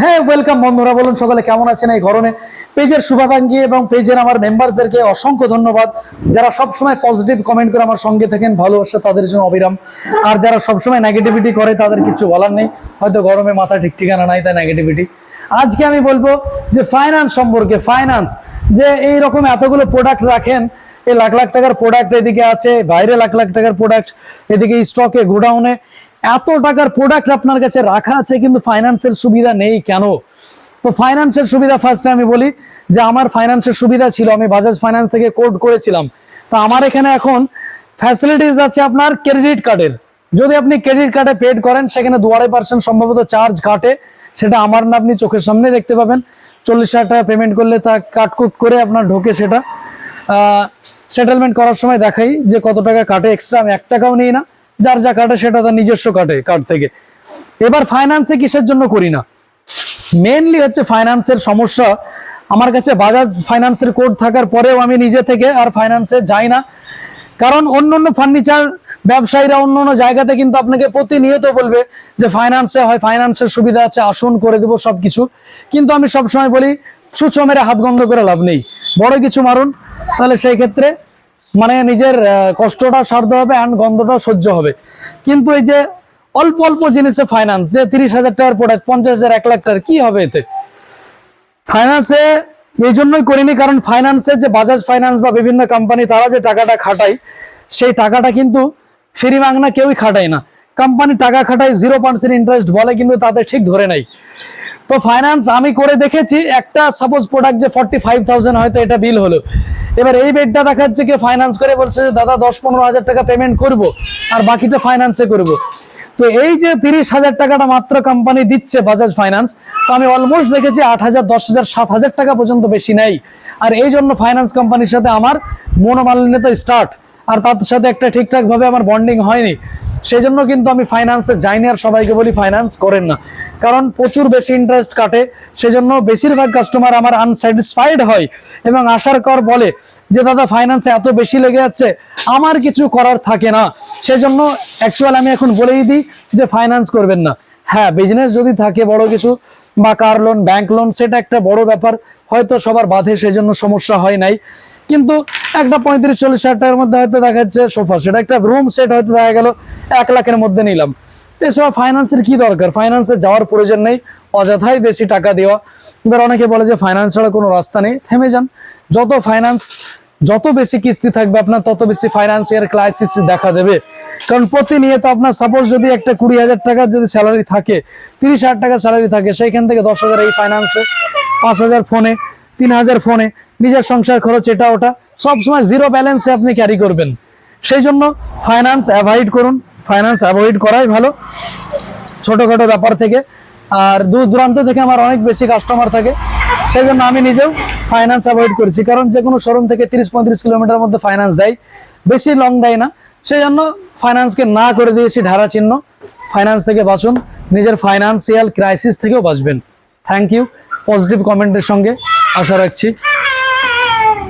হ্যাঁ ওয়েলকাম বন্ধুরা, বলুন সকালে কেমন আছেন এই গরমে? পেজের শুভাকাঙ্ক্ষী এবং পেজের আমার মেম্বারসদেরকে অসংখ্য ধন্যবাদ। যারা সবসময় পজিটিভ কমেন্ট করে আমার সঙ্গে থাকেন, ভালোবাসা তাদের জন্য অবিরাম। আর যারা সবসময় নেগেটিভিটি করে, তাদের কিছু বলার নেই। হয়তো গরমে মাথা ঠিক ঠিকানা নাই, তাই নেগেটিভিটি আজকে আমি বলব যে ফাইন্যান্স সম্পর্কে ফাইন্যান্স যে এই রকম এতগুলো প্রোডাক্ট রাখেন, এই লাখ লাখ টাকার প্রোডাক্ট এদিকে আছে, বাইরে লাখ লাখ টাকার প্রোডাক্ট এদিকে স্টকে গোডাউনে এত টাকার প্রোডাক্ট আপনার কাছে রাখা আছে কিন্তু ফাইন্যান্সের সুবিধা নেই কেন? তো ফাইন্যান্সের সুবিধা ফার্স্টে আমি বলি যে আমার ফাইন্যান্সের সুবিধা ছিল, আমি বাজাজ ফাইন্যান্স থেকে কোড করেছিলাম। তো আমার এখানে এখন ফ্যাসিলিটিস আছে আপনার ক্রেডিট কার্ডের যদি আপনি ক্রেডিট কার্ডে পেড করেন, সেখানে দু আড়াই পার্সেন্ট সম্ভবত চার্জ কাটে সেটা আমার না, আপনি চোখের সামনে দেখতে পাবেন। চল্লিশ হাজার টাকা পেমেন্ট করলে তা কাটকুট করে আপনার ঢোকে সেটা। সেটেলমেন্ট করার সময় দেখাই যে কত টাকা কাটে। এক্সট্রা আমি এক টাকাও নিই না। যার যা কাটে সেটা তার নিজস্ব কাটে কার্ড থেকে। এবার ফাইন্যান্সে কিসের জন্য করি না? মেনলি হচ্ছে ফাইন্যান্সের সমস্যা। আমার কাছে বাজাজ ফাইন্যান্সের কোড থাকার পরেও আমি নিজে থেকে আর ফাইন্যান্সে যাই না। কারণ অন্য অন্য ফার্নিচার ব্যবসায়ীরা অন্য অন্য জায়গাতে কিন্তু আপনাকে প্রতিনিয়ত বলবে যে ফাইন্যান্সে হয় ফাইন্যান্সের সুবিধা আছে, আসুন করে দেবো সব কিছু কিন্তু আমি সবসময় বলি সুচো মেরে হাত গন্ধ করে লাভ নেই। বড় কিছু মারুন, তাহলে সেই ক্ষেত্রে মানে নিজের কষ্টটা সারতে হবে অ্যান্ড গন্ধটাও সহ্য হবে। কিন্তু এই যে অল্প অল্প জিনিসে ফাইন্যান্স যে তিরিশ হাজার টাকার প্রোডাক্ট পঞ্চাশ হাজার, এক লাখ টাকার, কি হবে এতে? ফাইন্যান্সে এই জন্যই করিনি, কারণ ফাইন্যান্সে যে বাজাজ ফাইন্যান্স বা বিভিন্ন কোম্পানি তারা যে টাকাটা খাটায়, সেই টাকাটা কিন্তু ফ্রি মাংনা কেউই খাটায় না। কোম্পানি টাকা খাটায় জিরো পার্সেন্ট ইন্টারেস্ট বলে, কিন্তু তাদের ঠিক ধরে নাই। তো ফাইন্যান্স আমি করে দেখেছি, একটা সাপোজ প্রোডাক্ট যে ফর্টি ফাইভ থাউজেন্ড হয়তো এটা বিল হলো। এবার এই বেডটা দেখাচ্ছে কি ফাইন্যান্স করে, বলছে যে, দাদা দশ পনেরো হাজার টাকা পেমেন্ট করব, আর বাকিটা ফাইন্যান্সে করব। তো এই যে তিরিশ হাজার টাকাটা মাত্র কোম্পানি দিচ্ছে বাজাজ ফাইন্যান্স তো আমি অলমোস্ট দেখেছি আট হাজার, দশ হাজার, সাত হাজার টাকা পর্যন্ত বেশি নেই। আর এই জন্য ফাইন্যান্স কোম্পানির সাথে আমার মনোমালিন্যতা স্টার্ট আর তার সাথে একটা ঠিকঠাক ভাবে আমার বন্ডিং হয়নি। সেই জন্য কিন্তু আমি ফাইন্যান্সে যাইনি আর সবাইকে বলি ফাইন্যান্স করেন না। কারণ প্রচুর বেশি ইন্টারেস্ট কাটে, সেজন্য বেশিরভাগ কাস্টমার আমার আনস্যাটিসফাইড হয় এবং আসার পর বলে যে, দাদা ফাইন্যান্সে এত বেশি লেগে যাচ্ছে, আমার কিছু করার থাকে না। সেজন্য অ্যাকচুয়াল আমি এখন বলেই দিই যে ফাইন্যান্স করবেন না। হ্যাঁ বিজনেস যদি থাকে বড় কিছু বা কার লোন ব্যাংক লোন সেটা একটা বড় ব্যাপার। হয়তো সবার বাধে, সেজন্য সমস্যা হয় নাই। কিন্তু একটা পঁয়ত্রিশ, চল্লিশ হাজার টাকার মধ্যে হয়তো দেখা যাচ্ছে সোফা সেটা একটা রুম সেট হয়তো দেখা গেল এক লাখের মধ্যে নিলাম। এসব ফাইন্যান্সের কি দরকার? ফাইন্যান্সে যাওয়ার প্রয়োজন নেই, অযথাই বেশি টাকা দেওয়া। এবার অনেকে বলে যে ফাইন্যান্স ছাড়া কোনো রাস্তা নেই, থেমে যান। যত ফাইন্যান্স যত বেশি কিস্তি থাকবে আপনার তত বেশি ফাইন্যান্সিয়াল ক্রাইসিস দেখা দেবে। কারণ প্রতিনিয়ত আপনার সাপোজ যদি একটা কুড়ি হাজার টাকার যদি স্যালারি থাকে, তিরিশ হাজার টাকার স্যালারি থাকে, সেইখান থেকে দশ হাজার এই ফাইন্যান্সে পাঁচ হাজার ফোনে তিন হাজার ফোনে নিজের সংসার খরচ এটা ওটা সবসময় জিরো ব্যালেন্সে আপনি ক্যারি করবেন। সেই জন্য ফাইন্যান্স অ্যাভয়েড করুন ফাইন্যান্স অ্যাভয়েড করাই ভালো। ছোটোখাটো ব্যাপার থেকে। আর দূর দূরান্ত থেকে আমার অনেক বেশি কাস্টমার থাকে। সেই জন্য আমি নিজেও ফাইন্যান্স অ্যাভয়েড করেছি। কারণ যে কোনো শোরুম থেকে তিরিশ পঁয়ত্রিশ কিলোমিটার মধ্যে ফাইন্যান্স দেয়। বেশি লং দেয় না। সেই জন্য ফাইন্যান্সকে না করে দিয়েছি ধারা চিহ্ন ফাইন্যান্স থেকে বাঁচুন। নিজের ফাইন্যান্সিয়াল ক্রাইসিস থেকেও বাঁচবেন। থ্যাংক ইউ পজিটিভ কমেন্টের সঙ্গে আশা রাখছি।